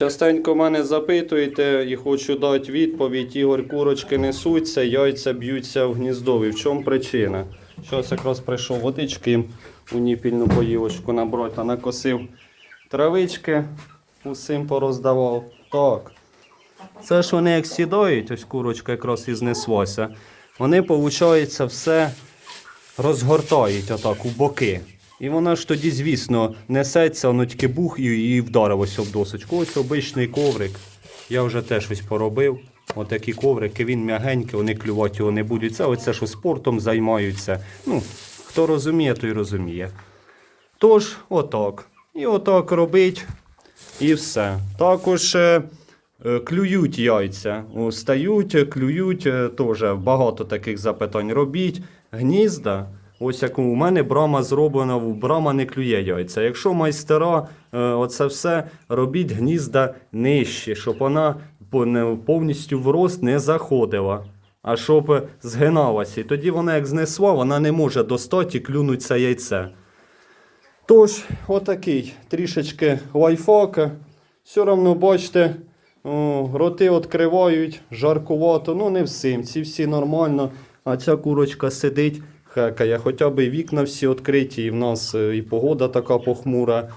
Частенько мене запитуєте і хочу дати відповідь. Ігор, курочки несуться, яйця б'ються в гніздові. В чому причина? Щось якраз прийшов водички у ніпільну поївочку набрати та накосив травички, усім пороздавав. Так. Це ж вони як сідають, ось курочка якраз і знеслася. Вони, виходить, все розгортають отак у боки. І вона ж тоді, звісно, несеться, воно тільки бух і, і вдарив ось об досочку. Ось обичний коврик. Я вже теж ось поробив. Отакі коврики, він м'ягенький, вони клювати його не будуть. Це оце, що спортом займаються. Ну, хто розуміє, той розуміє. Тож, отак. І отак робить, і все. Також е, е, клюють яйця. Стають, клюють, е, теж багато таких запитань. Робіть гнізда. Ось як у мене брама зроблена, брама не клює яйця. Якщо майстера, е, оце все робіть гнізда нижче, щоб вона повністю в рост не заходила. А щоб згиналася. І тоді вона, як знесла, вона не може достати і клюнуть це яйце. Тож, отакий трішечки лайфхак. Все одно, бачите, роти відкривають, жаркувато, ну не всім, ці всі нормально. А ця курочка сидить, хекає, хоча б і вікна всі відкриті, і в нас е, і погода така похмура,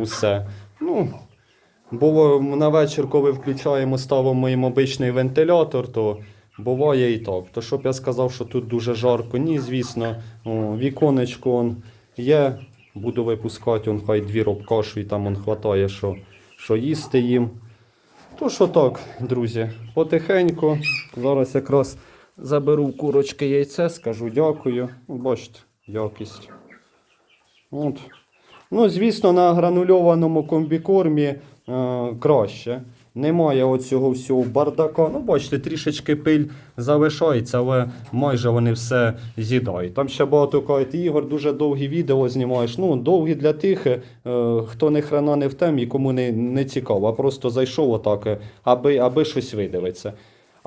усе. Ну, Було на вечір, коли включаємо, ставимо їм обичний вентилятор, то буває і так. То щоб я сказав, що тут дуже жарко, ні, звісно, віконечко он є. Буду випускати, он хай двір обкашу і там он хватає, що, що їсти їм. То що так, друзі, потихеньку. Зараз якраз заберу в курочки яйце, скажу дякую. Бачите, якість. От. Ну, звісно, на гранульованому комбікормі е, краще. Немає оцього всього бардака. Ну, бачите, трішечки пиль залишається, але майже вони все з'їдають. Там ще багато кажуть, Ігор, дуже довгі відео знімаєш. Ну, довгі для тих, е, хто не хрена не в темі, кому не, не цікаво, просто зайшов отак, е, аби, аби щось видивиться.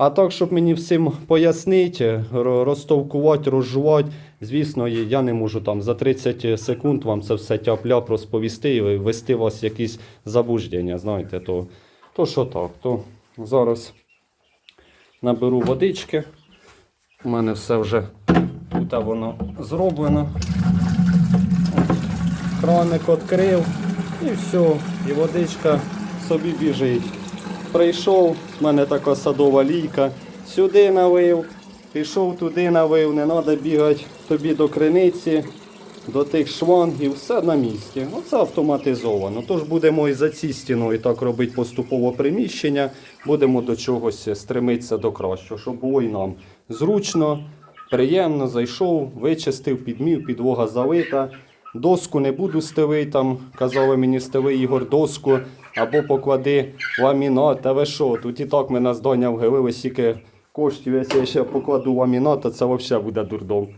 А так, щоб мені всім пояснити, розтовкувати, розжувати, звісно, я не можу там за 30 секунд вам це все тяп-ляп розповісти і ввести вас в якісь забуждення, знаєте, то, то що так, то зараз наберу водички. У мене все вже тут воно зроблено. Краник відкрив і все, і водичка собі біжить. Прийшов, в мене така садова лійка. Сюди налив, пішов туди налив, не треба бігати тобі до криниці, до тих шлангів, все на місці. Оце автоматизовано. Тож будемо і за ці стіною так робити поступово приміщення, будемо до чогось стремитися до кращого, щоб було і нам зручно, приємно, зайшов, вичистив, підмів, підлога залита. Доску не буду стелити, там казали мені стели Ігор доску, або поклади ламінат. Та ви що, тут і так мене з Доня вгилили стільки коштів, якщо я ще покладу ламінат, то це взагалі буде дурдом.